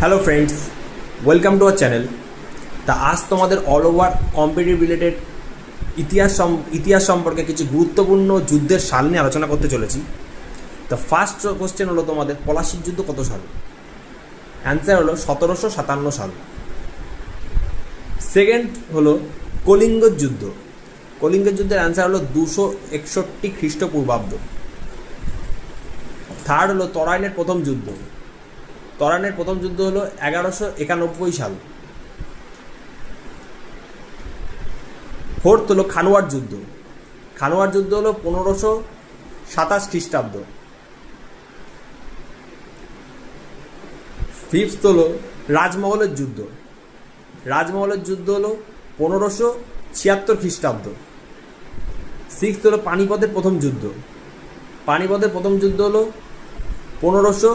Hello friends welcome to our channel তা আজ তোমাদের অল ওভার কম্পিটিভ রিলেটেড ইতিহাস ইতিহাস সম্পর্কে কিছু গুরুত্বপূর্ণ যুদ্ধের সাল নিয়ে আলোচনা করতে চলেছি। তা ফার্স্ট কোশ্চেন হলো তোমাদের পলাশির যুদ্ধ কত সাল? অ্যান্সার হলো সতেরোশো সাতান্ন সাল। সেকেন্ড হলো কলিঙ্গ যুদ্ধ। কলিঙ্গের যুদ্ধের অ্যান্সার হলো দুশো একষট্টি খ্রিস্টপূর্বাব্দ। থার্ড হলো তরাইনের প্রথম যুদ্ধ। তরাইনের প্রথম যুদ্ধ হলো এগারোশো একানব্বই সাল। ফোর্থ হলো খানোয়ার যুদ্ধ। খানোয়ার যুদ্ধ হলো পনেরোশো সাতাশ খ্রিস্টাব্দ। ফিফথ হলো রাজমহলের যুদ্ধ। রাজমহলের যুদ্ধ হলো পনেরোশো ছিয়াত্তর খ্রিস্টাব্দ। সিক্সথ হলো পানিপথের প্রথম যুদ্ধ। পানিপথের প্রথম যুদ্ধ হলো পনেরোশো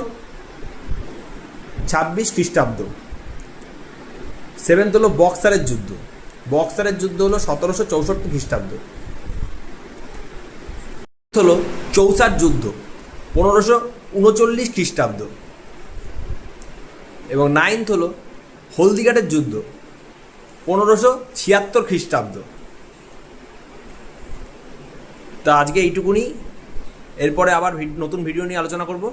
ছাব্বিশ খ্রিস্টাব্দ। সেভেন্থ হলো বক্সারের যুদ্ধ। বক্সারের যুদ্ধ হলো সতেরোশো চৌষট্টি খ্রিস্টাব্দ। হলো চৌসার যুদ্ধ, পনেরোশো উনচল্লিশ খ্রিস্টাব্দ। এবং নাইন্থ হলো হলদিঘাটের যুদ্ধ, পনেরোশো ছিয়াত্তর খ্রিস্টাব্দ। তা আজকে এইটুকুনি। এরপরে আবার নতুন ভিডিও নিয়ে আলোচনা করব।